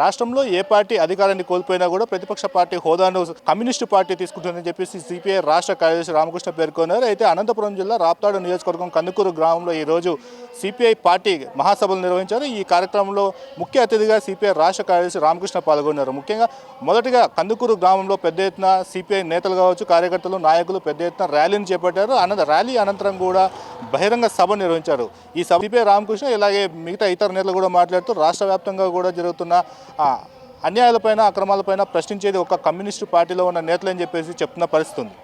రాష్ట్రంలో ఏ పార్టీ అధికారాన్ని కోల్పోయినా కూడా ప్రతిపక్ష పార్టీ హోదాను కమ్యూనిస్టు పార్టీ తీసుకుంటుందని చెప్పేసి సిపిఐ రాష్ట్ర కార్యదర్శి రామకృష్ణ పేర్కొన్నారు. అయితే అనంతపురం జిల్లా రాప్తాడు నియోజకవర్గం కందుకూరు గ్రామంలో ఈరోజు సిపిఐ పార్టీ మహాసభలు నిర్వహించారు. ఈ కార్యక్రమంలో ముఖ్య అతిథిగా సిపిఐ రాష్ట్ర కార్యదర్శి రామకృష్ణ పాల్గొన్నారు. ముఖ్యంగా మొదటిగా కందుకూరు గ్రామంలో పెద్ద ఎత్తున సిపిఐ నేతలు కావచ్చు కార్యకర్తలు నాయకులు పెద్ద ఎత్తున ర్యాలీని చేపట్టారు. అనంత ర్యాలీ అనంతరం కూడా బహిరంగ సభ నిర్వహించారు. ఈ సభ సిపిఐ రామకృష్ణ ఇలాగే మిగతా ఇతర నేతలు కూడా మాట్లాడుతూ రాష్ట్ర వ్యాప్తంగా కూడా జరుగుతున్న అన్యాయాలపైన అక్రమాలపైన ప్రశ్నించేది ఒక కమ్యూనిస్టు పార్టీలో ఉన్న నేతలని చెప్పేసి చెప్తున్న పరిస్థితి ఉంది.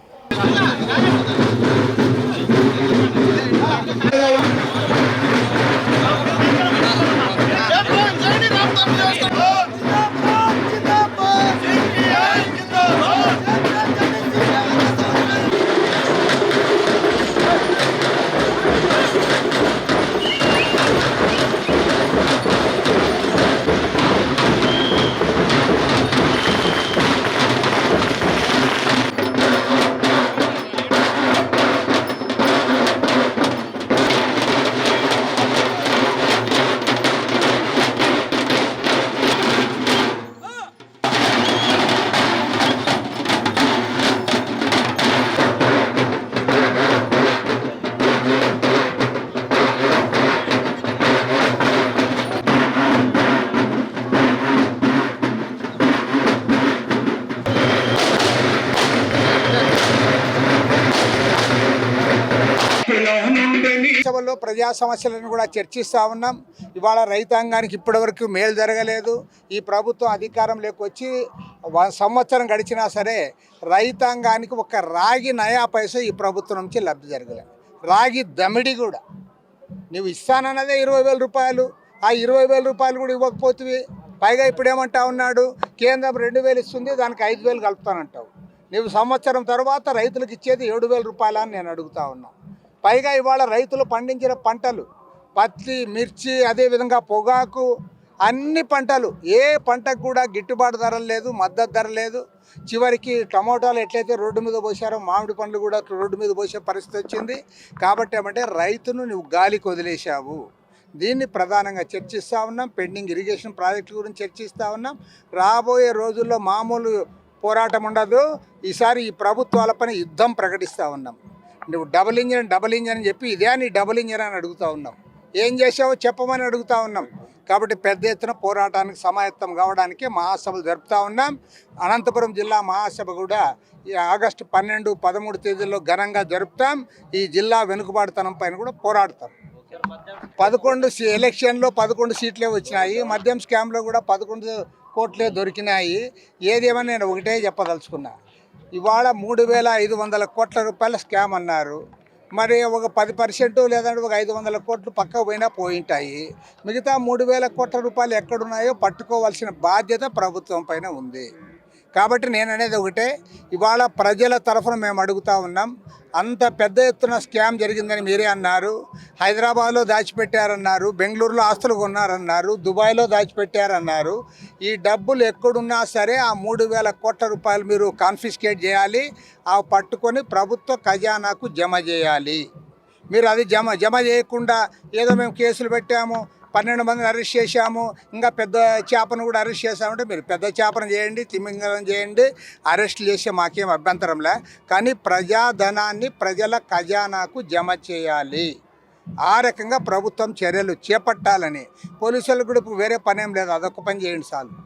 సభలో ప్రజా సమస్యలను కూడా చర్చిస్తూ ఉన్నాం. ఇవాళ రైతాంగానికి ఇప్పటివరకు మేలు జరగలేదు. ఈ ప్రభుత్వం అధికారంలోకి వచ్చి సంవత్సరం గడిచినా సరే రైతాంగానికి ఒక రాగి నయా పైసా ఈ ప్రభుత్వం నుంచి లబ్ధి జరగలేదు రాగి దమిడి కూడా. నువ్వు ఇస్తానన్నదే ఇరవై వేల రూపాయలు. ఆ ఇరవై వేల రూపాయలు కూడా ఇవ్వకపోతే పైగా ఇప్పుడు ఏమంటా ఉన్నాడు? కేంద్రం రెండు వేలు ఇస్తుంది దానికి ఐదు వేలు కలుపుతానంటావు. నువ్వు సంవత్సరం తర్వాత రైతులకు ఇచ్చేది ఏడు వేల రూపాయలు అని నేను అడుగుతా ఉన్నాను పైగా ఇవాళ రైతులు పండించిన పంటలు పత్తి మిర్చి అదేవిధంగా పొగాకు అన్ని పంటలు ఏ పంటకు కూడా గిట్టుబాటు ధర లేదు మద్దతు ధర లేదు. చివరికి టమోటాలు ఎట్లయితే రోడ్డు మీద పోసారో మామిడి పండ్లు కూడా రోడ్డు మీద పోసే పరిస్థితి వచ్చింది. కాబట్టి ఏమంటే రైతును నువ్వు గాలికి వదిలేశావు. దీన్ని ప్రధానంగా చర్చిస్తూ ఉన్నాం. పెండింగ్ ఇరిగేషన్ ప్రాజెక్టు గురించి చర్చిస్తూ ఉన్నాం. రాబోయే రోజుల్లో మామూలు పోరాటం ఉండదు. ఈసారి ఈ ప్రభుత్వాల పైన యుద్ధం ప్రకటిస్తూ ఉన్నాం. నువ్వు డబుల్ ఇంజన్ డబుల్ ఇంజన్ అని చెప్పి ఇదే నీ డబుల్ ఇంజన్ అని అడుగుతూ ఉన్నాం. ఏం చేసావో చెప్పమని అడుగుతూ ఉన్నాం. కాబట్టి పెద్ద ఎత్తున పోరాటానికి సమాయత్తం కావడానికి మహాసభలు జరుపుతూ ఉన్నాం. అనంతపురం జిల్లా మహాసభ కూడా ఈ ఆగస్టు పన్నెండు పదమూడు తేదీల్లో ఘనంగా జరుపుతాం. ఈ జిల్లా వెనుకబాటుతనం పైన కూడా పోరాడతాం. పదకొండు సీ- ఎలక్షన్లో పదకొండు సీట్లే వచ్చినాయి. మద్యం స్కామ్లో కూడా పదకొండు కోట్లే దొరికినాయి. ఏదేమని నేను ఒకటే చెప్పదలుచుకున్నాను ఇవాళ మూడు వేల ఐదు వందల కోట్ల రూపాయల స్కామ్ అన్నారు. మరి ఒక పది పర్సెంట్ లేదంటే ఒక ఐదు వందల కోట్లు పక్క పోయినా పోయింటాయి. మిగతా మూడు వేల కోట్ల రూపాయలు ఎక్కడున్నాయో పట్టుకోవాల్సిన బాధ్యత ప్రభుత్వం పైన ఉంది. కాబట్టి నేను అనేది ఒకటే ఇవాళ ప్రజల తరఫున మేము అడుగుతా ఉన్నాం అంత పెద్ద ఎత్తున స్కామ్ జరిగిందని మీరే అన్నారు హైదరాబాద్లో దాచిపెట్టారన్నారు బెంగళూరులో ఆస్తులు కొన్నారన్నారు దుబాయ్లో దాచిపెట్టారన్నారు. ఈ డబ్బులు ఎక్కడున్నా సరే ఆ మూడు వేల కోట్ల రూపాయలు మీరు కాన్ఫిస్కేట్ చేయాలి ఆ పట్టుకొని ప్రభుత్వ ఖజానాకు జమ చేయాలి. మీరు అది జమ జమ చేయకుండా ఏదో మేము కేసులు పెట్టాము పన్నెండు మందిని అరెస్ట్ చేశాము. ఇంకా పెద్ద చేపను కూడా అరెస్ట్ చేశామంటే మీరు పెద్ద చేపను చేయండి తిమింగలం చేయండి అరెస్ట్ చేసే మాకేం అభ్యంతరంలే కానీ ప్రజాధనాన్ని ప్రజల ఖజానాకు జమ చేయాలి. ఆ రకంగా ప్రభుత్వం చర్యలు చేపట్టాలని. పోలీసులకు కూడా ఇప్పుడు వేరే పనేం లేదు. అదొక పని చేయండి చాలు.